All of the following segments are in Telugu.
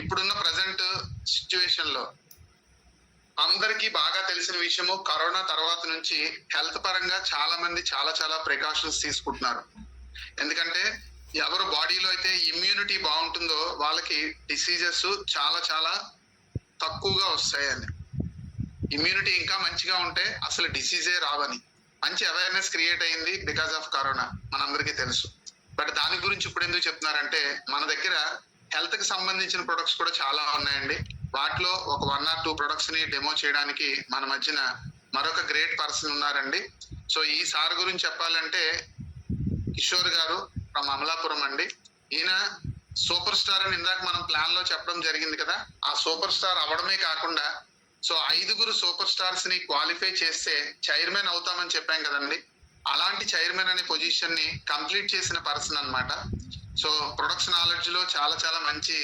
ఇప్పుడున్న ప్రజెంట్ సిచ్యువేషన్లో అందరికీ బాగా తెలిసిన విషయము కరోనా తర్వాత నుంచి హెల్త్ పరంగా చాలా మంది చాలా చాలా ప్రికాషన్స్ తీసుకుంటున్నారు. ఎందుకంటే ఎవరు బాడీలో అయితే ఇమ్యూనిటీ బాగుంటుందో వాళ్ళకి డిసీజెస్ చాలా చాలా తక్కువగా వస్తాయని. ఇమ్యూనిటీ ఇంకా మంచిగా ఉంటే అసలు డిసీజే రావని. మంచి అవేర్నెస్ క్రియేట్ అయింది బికాస్ ఆఫ్ కరోనా మనందరికీ తెలుసు. బట్ దాని గురించి ఇప్పుడు ఎందుకు చెప్తున్నారంటే మన దగ్గర హెల్త్కి సంబంధించిన ప్రొడక్ట్స్ కూడా చాలా ఉన్నాయండి. వాటిలో ఒక వన్ ఆర్ టూ ప్రొడక్ట్స్ని డెమో చేయడానికి మన మధ్యన మరొక గ్రేట్ పర్సన్ ఉన్నారండి. సో ఈ సార్ గురించి చెప్పాలంటే కిషోర్ గారు ఫ్రమ్ అమలాపురం అండి. ఈయన సూపర్ స్టార్ అని ఇందాక మనం ప్లాన్లో చెప్పడం జరిగింది కదా. ఆ సూపర్ స్టార్ అవడమే కాకుండా సో ఐదుగురు సూపర్ స్టార్స్ని క్వాలిఫై చేస్తే చైర్మన్ అవుతామని చెప్పాం కదండి. అలాంటి చైర్మన్ అనే పొజిషన్ని కంప్లీట్ చేసిన పర్సన్ అన్నమాట. సో ప్రొడక్ట్స్ నాలెడ్జ్లో చాలా చాలా మంచి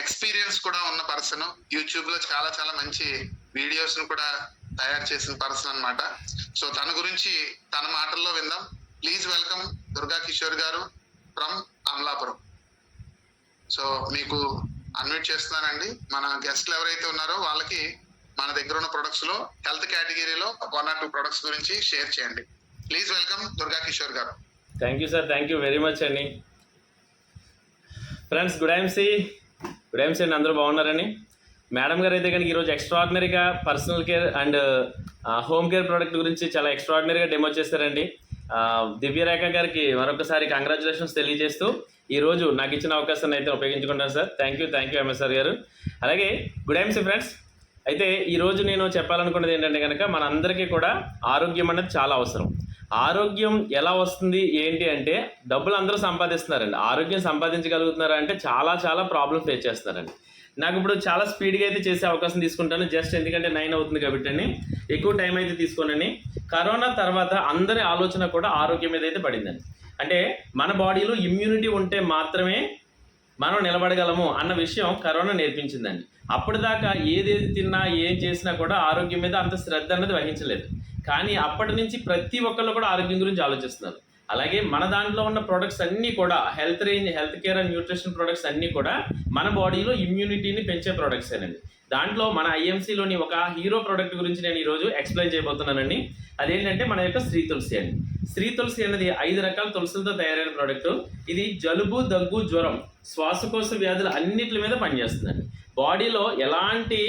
ఎక్స్పీరియన్స్ కూడా ఉన్న పర్సన్. యూట్యూబ్లో చాలా చాలా మంచి వీడియోస్ను కూడా తయారు చేసిన పర్సన్ అన్నమాట. సో తన గురించి తన మాటల్లో విందాం. ప్లీజ్ వెల్కమ్ దుర్గా కిషోర్ గారు ఫ్రమ్ అమలాపురం. సో మీకు అన్మ్యూట్ చేస్తున్నానండి. మన గెస్ట్లు ఎవరైతే ఉన్నారో వాళ్ళకి మన దగ్గర ఉన్న ప్రొడక్ట్స్లో హెల్త్ కేటగిరీలో వన్ ఆర్ టూ ప్రొడక్ట్స్ గురించి షేర్ చేయండి. ప్లీజ్ వెల్కమ్ దుర్గా కిషోర్ గారు. Thank you sir thank you very much అండి. Friends good MC good MC అండి అందరూ బాగున్నారని మేడం గారు అయితే కనుక ఈరోజు ఎక్స్ట్రాడినరీగా personal care and home care product గురించి చాలా ఎక్స్ట్రాడినరీగా డెమో చేశారండి. Uh, దివ్యరేఖ గారికి మరొకసారి కంగ్రాచులేషన్స్ తెలియజేస్తూ ఈరోజు నాకు ఇచ్చిన అవకాశాన్ని అయితే ఉపయోగించుకుంటాను sir. Thank you thank you MSR గారు. అలాగే గుడ్ ఎంసీ ఫ్రెండ్స్ అయితే ఈరోజు నేను చెప్పాలనుకున్నది ఏంటంటే కనుక మనందరికీ కూడా ఆరోగ్యం అనేది చాలా అవసరం. ఆరోగ్యం ఎలా వస్తుంది ఏంటి అంటే డబ్బులు అందరూ సంపాదిస్తున్నారండి. ఆరోగ్యం సంపాదించగలుగుతున్నారా అంటే చాలా చాలా ప్రాబ్లమ్ ఫేస్ చేస్తున్నారండి. నాకు ఇప్పుడు చాలా స్పీడ్గా అయితే చేసే అవకాశం తీసుకుంటాను. జస్ట్ ఎందుకంటే నైన్ అవుతుంది కాబట్టి అండి. ఎక్కువ టైం అయితే తీసుకోనండి. కరోనా తర్వాత అందరి ఆలోచన కూడా ఆరోగ్యం మీద అయితే పడిందండి. అంటే మన బాడీలో ఇమ్యూనిటీ ఉంటే మాత్రమే మనం నిలబడగలము అన్న విషయం కరోనా నేర్పించిందండి. అప్పటిదాకా ఏదేది తిన్నా ఏం చేసినా కూడా ఆరోగ్యం మీద అంత శ్రద్ధ అనేది వహించలేదు. కానీ అప్పటి నుంచి ప్రతి ఒక్కళ్ళు కూడా ఆరోగ్యం గురించి ఆలోచిస్తున్నారు. అలాగే మన దాంట్లో ఉన్న ప్రొడక్ట్స్ అన్నీ కూడా health range health care and nutrition products అన్నీ కూడా మన బాడీలో ఇమ్యూనిటీని పెంచే ప్రొడక్ట్స్ అండి దాంట్లో మన ఐఎంసీలోని ఒక హీరో ప్రోడక్ట్ గురించి నేను ఈరోజు ఎక్స్ప్లెయిన్ చేయబోతున్నానండి. అదేంటంటే మన యొక్క శ్రీ తులసి అండి. శ్రీ తులసి అనేది ఐదు రకాల తులసులతో తయారైన ప్రోడక్ట్ ఇది జలుబు దగ్గు జ్వరం శ్వాసకోశ వ్యాధులు అన్నిటి మీద పనిచేస్తుందండి. బాడీలో ఎలాంటి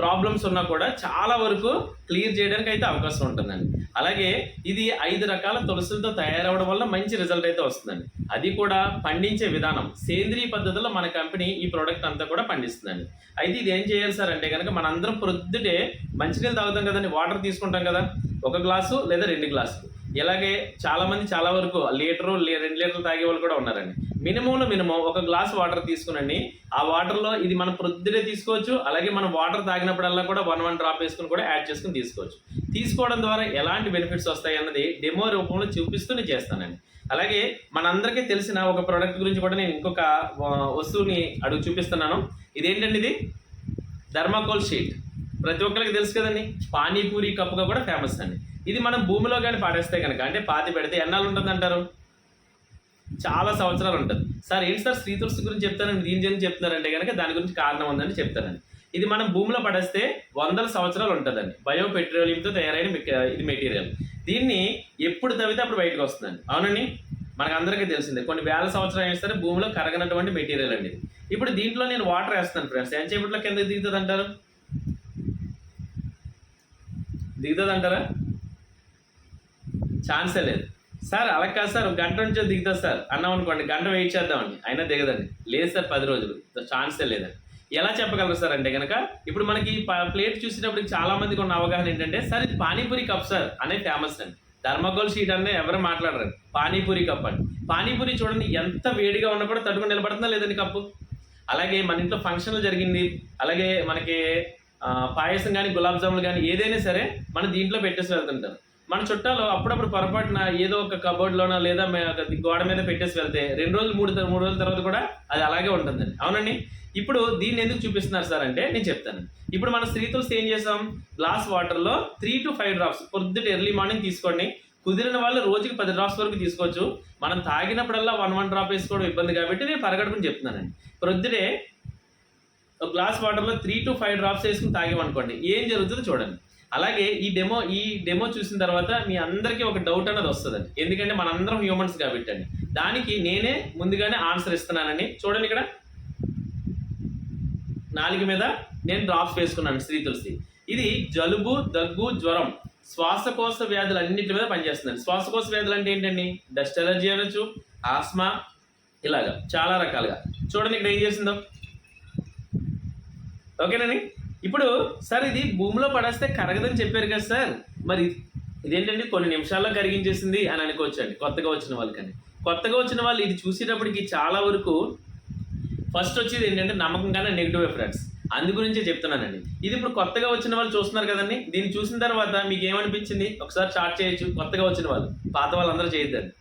ప్రాబ్లమ్స్ ఉన్నా కూడా చాలా వరకు క్లియర్ చేయడానికి అయితే అవకాశం ఉంటుందండి. అలాగే ఇది ఐదు రకాల తులసులతో తయారవడం వల్ల మంచి రిజల్ట్ అయితే వస్తుందండి. అది కూడా పండించే విధానం. సేంద్రియ పద్ధతిలో మన కంపెనీ ఈ ప్రోడక్ట్ అంతా కూడా పండిస్తుందండి. అయితే ఇది ఏం చేయాలి సార్ అంటే కనుక మనందరం ప్రొద్దుటే మంచినీళ్ళు తాగుతాం కదండి వాటర్ తీసుకుంటాం కదా ఒక గ్లాసు లేదా రెండు గ్లాసులు. ఇలాగే చాలా మంది చాలా వరకు లీటరు రెండు లీటర్లు తాగే వాళ్ళు కూడా ఉన్నారండి. మినిమంలో మినిమం ఒక గ్లాస్ వాటర్ తీసుకునండి. ఆ వాటర్లో ఇది మనం ప్రొద్దునే తీసుకోవచ్చు అలాగే మనం వాటర్ తాగినప్పుడల్లా కూడా వన్ వన్ డ్రాప్ వేసుకుని కూడా యాడ్ చేసుకుని తీసుకోవచ్చు. తీసుకోవడం ద్వారా ఎలాంటి బెనిఫిట్స్ వస్తాయి అన్నది డెమో రూపంలో చూపిస్తూనే చేస్తానండి. అలాగే మనందరికీ తెలిసిన ఒక ప్రోడక్ట్ గురించి కూడా నేను ఇంకొక వస్తువుని అడుగు చూపిస్తున్నాను. ఇదేంటండి ఇది? Thermocol sheet. ప్రతి ఒక్కరికి తెలుసు కదండి? పానీపూరి కప్పుగా కూడా ఫేమస్ అండి. ఇది మనం భూమిలో కానీ పాడేస్తే కనుక అంటే పాతి పెడితే ఎన్నాళ్ళు ఉంటుంది అంటారు? చాలా సంవత్సరాలు ఉంటుంది. సార్ ఏంటి సార్ స్త్రీ తులసి గురించి చెప్తారండి? దీని గురించి చెప్తున్నారంటే కనుక దాని గురించి కారణం ఉందని చెప్తారండి. ఇది మనం భూమిలో పడేస్తే వందల సంవత్సరాలు ఉంటుందండి. బయో పెట్రోలియంతో తయారైన ఇది మెటీరియల్. దీన్ని ఎప్పుడు తవ్వితే అప్పుడు బయటకు వస్తుందండి. అవునండి? మనకు అందరికీ తెలిసిందే. కొన్ని వేల సంవత్సరాలు అయినా సరే భూమిలో కరగనటువంటి మెటీరియల్ అండి ఇప్పుడు దీంట్లో నేను వాటర్ వేస్తాను ఫ్రెండ్స్. ఎంత చేపట్లో కింద దిగుతుంది అంటారు? దిగుతుంది అంటారా? ఛాన్సే లేదు. సార్ అలా కాదు సార్ ఒక గంట నుంచో దిగుతా సార్. అన్నాం అనుకోండి గంట వెయిట్ చేద్దామండి అయినా దిగదండి. లేదు సార్ పది రోజులు. ఛాన్సే లేదండి. ఎలా చెప్పగలరు సార్ అంటే కనుక ఇప్పుడు మనకి ప- ప్లేట్ చూసేటప్పుడు చాలా మందికి ఉన్న అవగాహన ఏంటంటే సార్ ఇది పానీపూరి కప్ సార్ అనే ఫేమస్ అండి. ధర్మగోల్ షీట్ అనే ఎవరు మాట్లాడరు పానీపూరి కప్ అండి. పానీపూరి చూడండి ఎంత వేడిగా ఉన్నా కూడా తడుకుని నిలబడుతుందా లేదండి కప్పు? అలాగే మన ఇంట్లో ఫంక్షన్లు జరిగింది. అలాగే మనకి పాయసం కానీ గులాబ్ జాములు కానీ ఏదైనా సరే మనం దీంట్లో పెట్టేసి వెళ్తుంటారు. మన చుట్టాలు అప్పుడప్పుడు పొరపాటున ఏదో ఒక కబోర్డ్లోనో లేదా గోడ మీద పెట్టేసి వెళ్తే రెండు రోజులు మూడు మూడు రోజుల తర్వాత కూడా అది అలాగే ఉంటుందండి. అవునండి? ఇప్పుడు దీన్ని ఎందుకు చూపిస్తున్నారు సార్ అంటే నేను చెప్తాను. ఇప్పుడు మన స్త్రీ తులసి ఏం చేసాం. గ్లాస్ వాటర్లో త్రీ టు ఫైవ్ డ్రాప్స్ పొద్దుట ఎర్లీ మార్నింగ్ తీసుకోండి. కుదిరిన వాళ్ళు రోజుకి పది డ్రాప్స్ వరకు తీసుకోవచ్చు. మనం తాగినప్పుడల్లా వన్ వన్ డ్రాప్ వేసుకోవడం ఇబ్బంది కాబట్టి నేను పరగడుపుని చెప్తున్నానండి. ప్రొద్దుటే ఒక గ్లాస్ వాటర్లో త్రీ టు ఫైవ్ డ్రాప్స్ వేసుకుని తాగామనుకోండి. ఏం జరుగుతుందో చూడండి. అలాగే ఈ డెమో ఈ డెమో చూసిన తర్వాత మీ అందరికీ ఒక డౌట్ అనేది వస్తుందండి. ఎందుకంటే మనందరం హ్యూమన్స్ కాబట్టి అండి. దానికి నేనే ముందుగానే ఆన్సర్ ఇస్తున్నానని చూడండి ఇక్కడ. నాలుగు మీద నేను డ్రాప్స్ వేసుకున్నాను శ్రీ తులసి. ఇది జలుబు దగ్గు జ్వరం శ్వాసకోశ వ్యాధులు అన్నింటి మీద పనిచేస్తుందండి. శ్వాసకోశ వ్యాధులు అంటే ఏంటండి? డస్ట్ ఎలర్జీ అనొచ్చు ఆస్మా ఇలాగా చాలా రకాలుగా. చూడండి ఇక్కడ ఏం చేసిందో. ఓకేనండి? ఇప్పుడు సార్ ఇది భూమిలో పడేస్తే కరగదని చెప్పారు కదా సార్. మరి ఇదేంటండి? కొన్ని నిమిషాల్లో కరిగించేసింది అని అనుకోవచ్చండి. కొత్తగా వచ్చిన వాళ్ళకని. కొత్తగా వచ్చిన వాళ్ళు ఇది చూసేటప్పటికి చాలా వరకు ఫస్ట్ వచ్చేది ఏంటంటే నమ్మకంగానే నెగిటివ్ ఫ్రెండ్స్ అందు గురించే చెప్తున్నానండి. ఇది ఇప్పుడు కొత్తగా వచ్చిన వాళ్ళు చూస్తున్నారు కదండి. దీన్ని చూసిన తర్వాత మీకు ఏమనిపించింది? ఒకసారి చార్ట్ చేయొచ్చు. కొత్తగా వచ్చిన వాళ్ళు. పాత వాళ్ళందరూ చేయొద్దండి.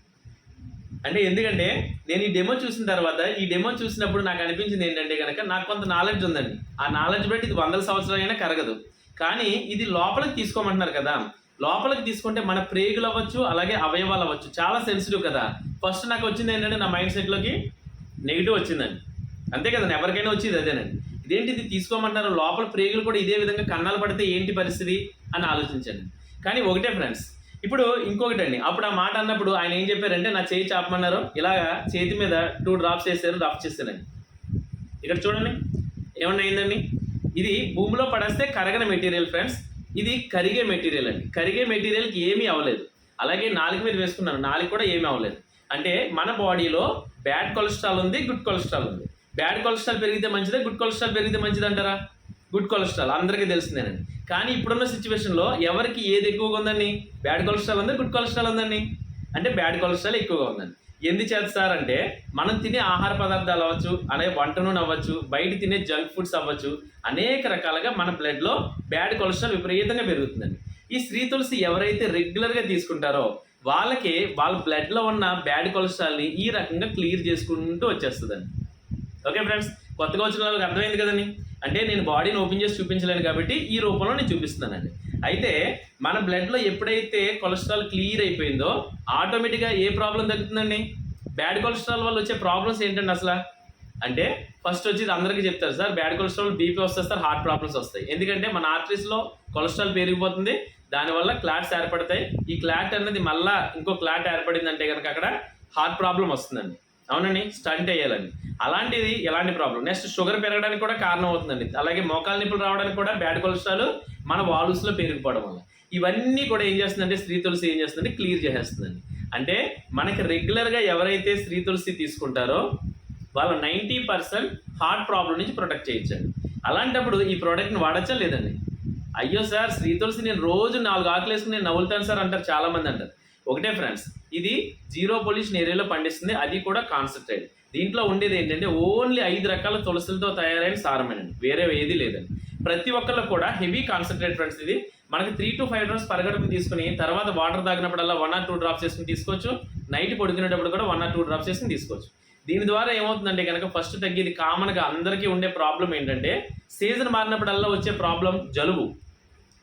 అంటే ఎందుకంటే నేను ఈ డెమో చూసిన తర్వాత ఈ డెమో చూసినప్పుడు నాకు అనిపించింది ఏంటంటే కనుక నాకు కొంత నాలెడ్జ్ ఉందండి. ఆ నాలెడ్జ్ బట్టి ఇది వందల సంవత్సరాలైనా కరగదు. కానీ ఇది లోపలికి తీసుకోమంటున్నారు కదా. లోపలికి తీసుకుంటే మన ప్రేగులు అవ్వచ్చు అలాగే అవయవాలు అవ్వచ్చు. చాలా సెన్సిటివ్ కదా. ఫస్ట్ నాకు వచ్చింది ఏంటంటే నా మైండ్ సెట్లోకి నెగిటివ్ వచ్చిందండి. అంతే కదండి ఎవరికైనా వచ్చింది అదేనండి. ఇదేంటి ఇది తీసుకోమంటారు లోపల ప్రేగులు కూడా ఇదే విధంగా కన్నాలు పడితే ఏంటి పరిస్థితి అని ఆలోచించండి. కానీ ఒకటే ఫ్రెండ్స్ ఇప్పుడు ఇంకొకటి అండి అప్పుడు ఆ మాట అన్నప్పుడు ఆయన ఏం చెప్పారంటే నా చేయి చాపమన్నారు. ఇలాగా చేతి మీద టూ డ్రాప్స్ వేసారు డ్రాప్ చేస్తారండి ఇక్కడ చూడండి. ఏమన్నా అయిందండి? ఇది భూమిలో పడేస్తే కరగని మెటీరియల్ ఫ్రెండ్స్. ఇది కరిగే మెటీరియల్ అండి. కరిగే మెటీరియల్కి ఏమీ అవ్వలేదు. అలాగే నాలుగు మీద వేసుకున్నాను. నాలుగు కూడా ఏమీ అవ్వలేదు. అంటే మన బాడీలో బ్యాడ్ కొలెస్ట్రాల్ ఉంది గుడ్ కొలెస్ట్రాల్ ఉంది. బ్యాడ్ కొలెస్ట్రాల్ పెరిగితే మంచిదా గుడ్ కొలెస్ట్రాల్ పెరిగితే మంచిది అంటారా గుడ్ కొలెస్ట్రాల్. అందరికీ తెలిసిందేనండి. కానీ ఇప్పుడున్న సిచ్యువేషన్లో ఎవరికి ఏది ఎక్కువగా ఉందండి? బ్యాడ్ కొలెస్ట్రాల్ ఉందా? గుడ్ కొలెస్ట్రాల్ ఉందండి అంటే బ్యాడ్ కొలెస్ట్రాల్ ఎక్కువగా ఉందండి. ఎందుచేత సార్ అంటే మనం తినే ఆహార పదార్థాలు అవ్వచ్చు అలాగే వంట నూనె అవ్వచ్చు బయట తినే జంక్ ఫుడ్స్ అవ్వచ్చు అనేక రకాలుగా మన బ్లడ్లో బ్యాడ్ కొలెస్ట్రాల్ విపరీతంగా పెరుగుతుందండి. ఈ స్త్రీ తులసి ఎవరైతే రెగ్యులర్గా తీసుకుంటారో వాళ్ళకి వాళ్ళ బ్లడ్లో ఉన్న బ్యాడ్ కొలెస్ట్రాల్ని ఈ రకంగా క్లియర్ చేసుకుంటూ వచ్చేస్తుందండి. ఓకే ఫ్రెండ్స్ కొత్తగా వచ్చిన వాళ్ళకి అర్థమైంది కదండి? అంటే నేను బాడీని ఓపెన్ చేసి చూపించలేను కాబట్టి ఈ రూపంలో నేను చూపిస్తున్నానండి. అయితే మన బ్లడ్లో ఎప్పుడైతే కొలెస్ట్రాల్ క్లియర్ అయిపోయిందో ఆటోమేటిక్గా ఏ ప్రాబ్లం తగ్గుతుందండి? బ్యాడ్ కొలెస్ట్రాల్ వల్ల వచ్చే ప్రాబ్లమ్స్ ఏంటండి అసలు? అంటే ఫస్ట్ వచ్చి అందరికీ చెప్తారు సార్ బ్యాడ్ కొలెస్ట్రాల్ బీపీ వస్తుంది సార్ హార్ట్ ప్రాబ్లమ్స్ వస్తాయి. ఎందుకంటే మన ఆర్టరీస్లో కొలెస్ట్రాల్ పెరిగిపోతుంది దానివల్ల క్లాట్స్ ఏర్పడతాయి. ఈ క్లాట్ అనేది మళ్ళీ ఇంకో క్లాట్ ఏర్పడిందంటే కనుక అక్కడ హార్ట్ ప్రాబ్లం వస్తుందండి. అవునండి స్టంట్ వేయాలని అలాంటిది ఎలాంటి ప్రాబ్లం నెక్స్ట్ షుగర్ పెరగడానికి కూడా కారణం అవుతుందండి. అలాగే మోకాలు నిప్పులు రావడానికి కూడా బ్యాడ్ కొలెస్ట్రాల్ మన వాల్వ్స్లో పెరిగిపోవడం వల్ల. ఇవన్నీ కూడా ఏం చేస్తుందంటే స్త్రీ తులసి ఏం చేస్తుందంటే క్లియర్ చేసేస్తుందండి. అంటే మనకి రెగ్యులర్గా ఎవరైతే స్త్రీ తులసి తీసుకుంటారో వాళ్ళ నైంటీ పర్సెంట్ హార్ట్ ప్రాబ్లం నుంచి ప్రొటెక్ట్ చేయొచ్చండి అలాంటప్పుడు ఈ ప్రోడక్ట్ని వాడచ్చా లేదండి? అయ్యో సార్ శ్రీ తులసి నేను రోజు నాలుగు ఆకులు వేసుకుని నేను నవ్వులుతాను సార్ అంటారు చాలామంది అంటారు. ఒకటే ఫ్రెండ్స్ ఇది జీరో పొల్యూషన్ ఏరియాలో పండిస్తుంది అది కూడా కాన్సన్ట్రేట్ దీంట్లో ఉండేది ఏంటంటే ఓన్లీ ఐదు రకాల తులసులతో తయారైన సారమేనండి వేరే ఏది లేదండి. ప్రతి ఒక్కళ్ళు కూడా హెవీ కాన్సన్ట్రేట్ ఫ్రెండ్స్ ఇది మనకి త్రీ టు ఫైవ్ డ్రాప్స్ పరగడుకుని తీసుకుని తర్వాత వాటర్ తాగినప్పుడల్లా వన్ ఆర్ టూ డ్రాప్స్ చేసుకుని తీసుకోవచ్చు. నైట్ పడుకునేటప్పుడు కూడా వన్ ఆర్ టూ డ్రాప్స్ చేసుకుని తీసుకోవచ్చు. దీని ద్వారా ఏమవుతుందంటే కనుక ఫస్ట్ తగ్గేది కామన్గా అందరికీ ఉండే ప్రాబ్లం ఏంటంటే సీజన్ మారినప్పుడల్లా వచ్చే ప్రాబ్లం జలుబు.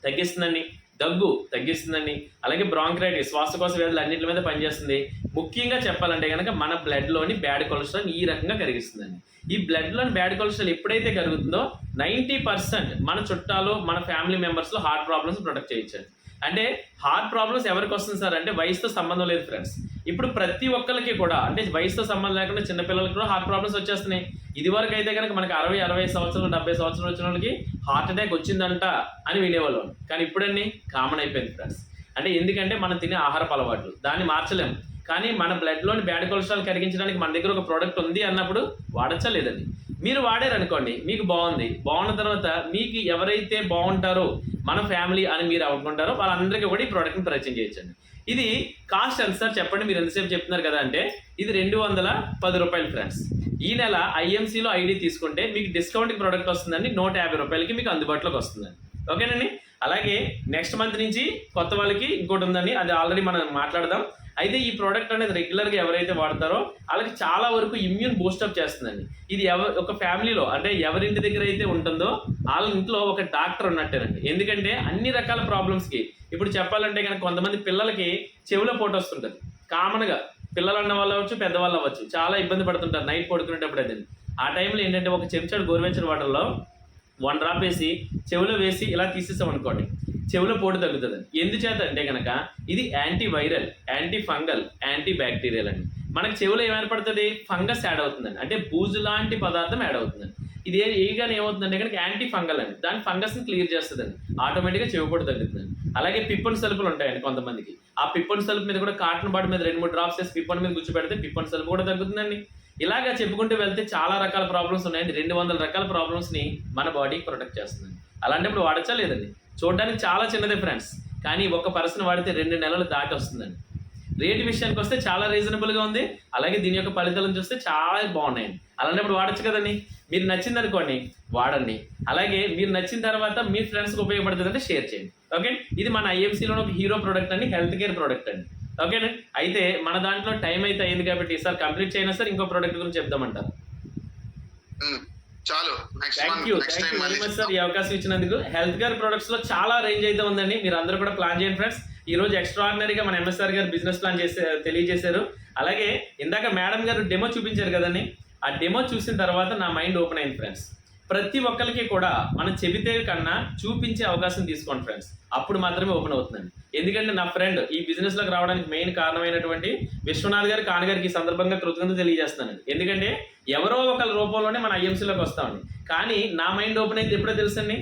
తగ్గిస్తుందండి. దగ్గు తగ్గిస్తుందండి. అలాగే బ్రాంక్రైటిస్ శ్వాసకోశ వ్యాధులు అన్నింటి మీద పనిచేస్తుంది. ముఖ్యంగా చెప్పాలంటే కనుక మన బ్లడ్లోని బ్యాడ్ కొలెస్ట్రాల్ ఈ రకంగా కరిగిస్తుందండి. ఈ బ్లడ్లోని బ్యాడ్ కొలెస్ట్రాల్ ఎప్పుడైతే కరుగుతుందో నైంటీ పర్సెంట్ మన చుట్టాలు మన ఫ్యామిలీ మెంబర్స్లో హార్ట్ ప్రాబ్లమ్స్ ప్రొటెక్ట్ చేయొచ్చండి. అంటే హార్ట్ ప్రాబ్లమ్స్ ఎవరికి వస్తుంది సార్? అంటే వయసుతో సంబంధం లేదు ఫ్రెండ్స్ ఇప్పుడు ప్రతి ఒక్కరికి కూడా అంటే వయసుతో సంబంధం లేకుండా చిన్నపిల్లలకి కూడా హార్ట్ ప్రాబ్లమ్స్ వచ్చేస్తున్నాయి. ఇది వరకు అయితే కనుక మనకి అరవై అరవై సంవత్సరాలు డెబ్బై సంవత్సరాలు వచ్చిన వాళ్ళకి హార్ట్ అటాక్ వచ్చిందంట అని వినేవాళ్ళం. కానీ ఇప్పుడన్నీ కామన్ అయిపోయింది ఫ్రెండ్స్ అంటే ఎందుకంటే మనం తినే ఆహారపు అలవాట్లు దాన్ని మార్చలేము. కానీ మన బ్లడ్లోని బ్యాడ్ కొలెస్ట్రాల్ కరిగించడానికి మన దగ్గర ఒక ప్రోడక్ట్ ఉంది అన్నప్పుడు వాడచ్చా లేదండి మీరు వాడారు అనుకోండి మీకు బాగుంది. బాగున్న తర్వాత మీకు ఎవరైతే బాగుంటారో మన ఫ్యామిలీ అని మీరు అనుకుంటారో వాళ్ళందరికీ కూడా ఈ ప్రోడక్ట్ని పరిచయం చేయొచ్చండి. ఇది కాస్ట్ ఎంత సార్ చెప్పండి మీరు ఎంతసేపు చెప్తున్నారు కదా అంటే ఇది రెండు వందల పది రూపాయలు ఫ్రెండ్స్ ఈ నెల ఐఎంసీలో ఐడి తీసుకుంటే మీకు డిస్కౌంట్ ప్రోడక్ట్ వస్తుందండి నూట యాభై రూపాయలకి మీకు అందుబాటులోకి వస్తుందండి. ఓకేనండి? అలాగే నెక్స్ట్ మంత్ నుంచి కొత్త వాళ్ళకి ఇంకోటి ఉందండి అది ఆల్రెడీ మనం మాట్లాడదాం. అయితే ఈ ప్రోడక్ట్ అనేది రెగ్యులర్గా ఎవరైతే వాడతారో వాళ్ళకి చాలా వరకు ఇమ్యూన్ బూస్టప్ చేస్తుందండి. ఇది ఎవ ఒక ఫ్యామిలీలో అంటే ఎవరింటి దగ్గర అయితే ఉంటుందో వాళ్ళ ఇంట్లో ఒక డాక్టర్ ఉన్నట్టేనండి. ఎందుకంటే అన్ని రకాల ప్రాబ్లమ్స్కి ఇప్పుడు చెప్పాలంటే కనుక కొంతమంది పిల్లలకి చెవిలో పోటు వస్తుంటుంది. కామన్గా పిల్లలు అన్న వాళ్ళు అవ్వచ్చు పెద్దవాళ్ళు అవ్వచ్చు చాలా ఇబ్బంది పడుతుంటారు నైట్ పడుకునేటప్పుడు అది ఆ టైంలో ఏంటంటే ఒక చెంచాడు గోరువెచ్చని వాటర్లో వన్ డ్రాప్ వేసి చెవిలో వేసి ఇలా తీసేసాం అనుకోండి. చెవిలో పోటు తగ్గుతుంది. ఎందుచేత అంటే కనుక ఇది anti viral anti fungal anti bacterial అండి. మనకి చెవిలో ఏం ఏర్పడుతుంది ఫంగస్ యాడ్ అవుతుందండి. అంటే బూజు లాంటి పదార్థం యాడ్ అవుతుందండి. ఇది ఏ- ఏగానే ఏమవుతుందంటే కనుక యాంటీ ఫంగల్ అండి. దాని ఫంగస్ని క్లియర్ చేస్తుందండి. ఆటోమేటిక్గా చెవిపోటు తగ్గుతుందండి. అలాగే పిప్పన్ సలుపులు ఉంటాయండి కొంతమందికి. ఆ పిప్పన్ సలుపు మీద కూడా కాటన్ బాడ్ మీద రెండు మూడు డ్రాప్స్ వేసి పిప్పన్ మీద గుచ్చిపెడితే పిప్పన్ సలుపు కూడా తగ్గుతుందండి. ఇలాగా చెప్పుకుంటూ వెళ్తే చాలా రకాల ప్రాబ్లమ్స్ ఉన్నాయండి. రెండు వందల రకాల ప్రాబ్లమ్స్ని మన బాడీకి ప్రొటెక్ట్ చేస్తుంది అలాంటప్పుడు వాడచ్చా లేదండి? చూడడానికి చాలా చిన్నదే ఫ్రెండ్స్. కానీ ఒక పర్సన్ వాడితే రెండు నెలలు దాటి వస్తుందండి రేటు విషయానికి వస్తే చాలా రీజనబుల్గా ఉంది. అలాగే దీని యొక్క ఫలితాలను చూస్తే చాలా బాగున్నాయండి అలాంటప్పుడు వాడచ్చు కదండి. మీరు నచ్చింది అనుకోండి వాడండి. అలాగే మీరు నచ్చిన తర్వాత మీ ఫ్రెండ్స్కి ఉపయోగపడుతుంది అంటే షేర్ చేయండి. ఓకే ఇది మన ఐఎంసీలో ఒక హీరో ప్రోడక్ట్ అండి హెల్త్ కేర్ ప్రోడక్ట్ అండి. ఓకేనా అయితే మన దాంట్లో టైం అయితే అయింది కాబట్టి ఈసారి కంప్లీట్ చేయనా సార్? ఇంకో ప్రోడక్ట్ గురించి చెప్దామంటారు? చాలు. Thank you thank you very much sir ఈ అవకాశం ఇచ్చినందుకు. హెల్త్ కేర్ ప్రొడక్ట్స్లో చాలా రేంజ్ అయితే ఉందండి. మీరు అందరూ కూడా ప్లాన్ చేయండి ఫ్రెండ్స్ ఈ రోజు ఎక్స్ట్రాడినరీగా మన ఎంఎస్ఆర్ గారు బిజినెస్ ప్లాన్ చేసే తెలియజేశారు. అలాగే ఇందాక మేడం గారు డెమో చూపించారు కదండి. ఆ డెమో చూసిన తర్వాత నా మైండ్ ఓపెన్ అయింది ఫ్రెండ్స్ ప్రతి ఒక్కరికి కూడా మనం చెబితే కన్నా చూపించే అవకాశం తీసుకోండి ఫ్రెండ్స్ అప్పుడు మాత్రమే ఓపెన్ అవుతుందండి. ఎందుకంటే నా ఫ్రెండ్ ఈ బిజినెస్లోకి రావడానికి మెయిన్ కారణమైనటువంటి విశ్వనాథ్ గారు కానగారికి ఈ సందర్భంగా కృతజ్ఞత తెలియజేస్తానండి ఎందుకంటే ఎవరో ఒకరి రూపంలోనే మన ఐఎంసీలోకి వస్తామండి. కానీ నా మైండ్ ఓపెన్ అయింది ఎప్పుడో తెలుసండి?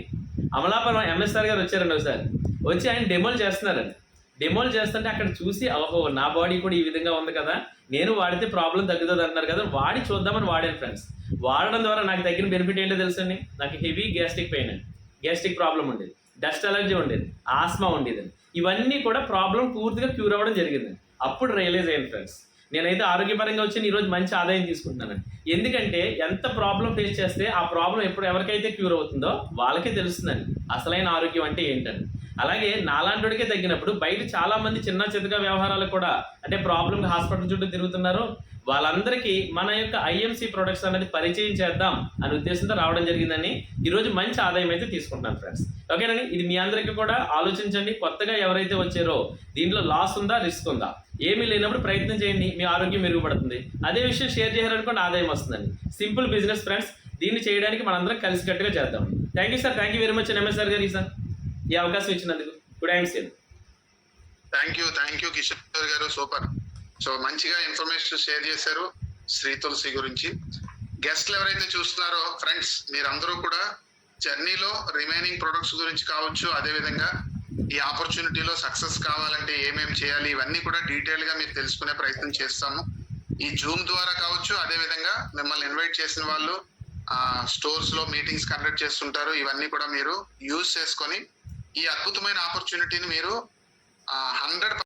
అమలాపురం ఎంఎస్ఆర్ గారు వచ్చారండి ఒకసారి. వచ్చి ఆయన డెమోలు చేస్తున్నారండి. డెమోలు చేస్తుంటే అక్కడ చూసి ఓహో నా బాడీ కూడా ఈ విధంగా ఉంది కదా. నేను వాడితే ప్రాబ్లం తగ్గుతుంది అంటున్నారు కదా. వాడి చూద్దామని వాడాను ఫ్రెండ్స్ వాడడం ద్వారా నాకు తగ్గిన బెనిఫిట్ ఏంటో తెలుసండి నాకు హెవీ గ్యాస్ట్రిక్ పెయిన్ అండి గ్యాస్ట్రిక్ ప్రాబ్లం ఉండేది. డస్ట్ అలర్జీ ఉండేది. ఆస్మా ఉండేది. ఇవన్నీ కూడా ప్రాబ్లం పూర్తిగా క్యూర్ అవ్వడం జరిగింది. అప్పుడు రియలైజ్ అయ్యాను ఫ్రెండ్స్ నేనైతే ఆరోగ్యపరంగా వచ్చి ఈరోజు మంచి ఆదాయం తీసుకుంటున్నానండి ఎందుకంటే ఎంత ప్రాబ్లం ఫేస్ చేస్తే ఆ ప్రాబ్లం ఎప్పుడు ఎవరికైతే క్యూర్ అవుతుందో వాళ్ళకే తెలుస్తుందండి. అసలైన ఆరోగ్యం అంటే ఏంటని. అలాగే నాలాంటికే తగ్గినప్పుడు బయట చాలా మంది చిన్న చితక వ్యవహారాలు కూడా అంటే ప్రాబ్లం హాస్పిటల్ చుట్టూ తిరుగుతున్నారు. వాళ్ళందరికీ మన యొక్క ఐఎంసీ ప్రొడక్ట్స్ అనేది పరిచయం చేద్దాం అనే ఉద్దేశంతో రావడం జరిగిందని ఈరోజు మంచి ఆదాయం అయితే తీసుకుంటున్నాను ఫ్రెండ్స్ ఓకేనండి? ఇది మీ అందరికీ కూడా ఆలోచించండి. కొత్తగా ఎవరైతే వచ్చారో దీంట్లో లాస్ ఉందా రిస్క్ ఉందా? ఏమీ లేనప్పుడు ప్రయత్నం చేయండి. మీ ఆరోగ్యం మెరుగుపడుతుంది. అదే విషయం షేర్ చేయాలనుకోండి ఆదాయం వస్తుందండి. సింపుల్ బిజినెస్ ఫ్రెండ్స్ దీన్ని చేయడానికి మనందరం కలిసికట్టుగా చేద్దాం. Thank you sir thank you very much MSR గారు సార్ ఈ అవకాశం ఇచ్చినందుకు good I'm same thank you thank you Kishore గారు సూపర్. సో మంచిగా ఇన్ఫర్మేషన్ షేర్ చేశారు శ్రీ తులసి గురించి. గెస్ట్లు ఎవరైతే చూస్తున్నారో ఫ్రెండ్స్ మీరందరూ కూడా జర్నీలో రిమైనింగ్ ప్రొడక్ట్స్ గురించి కావచ్చు అదే విధంగా ఈ ఆపర్చునిటీలో సక్సెస్ కావాలంటే ఏమేమి చేయాలి ఇవన్నీ కూడా డీటెయిల్గా మీరు తెలుసుకునే ప్రయత్నం చేస్తాము. ఈ జూమ్ ద్వారా కావచ్చు అదే విధంగా మిమ్మల్ని ఇన్వైట్ చేసిన వాళ్ళు స్టోర్స్లో స్టోర్స్లో మీటింగ్స్ కండక్ట్ చేస్తుంటారు ఇవన్నీ కూడా మీరు యూజ్ చేసుకొని ఈ అద్భుతమైన ఆపర్చునిటీని మీరు హండ్రెడ్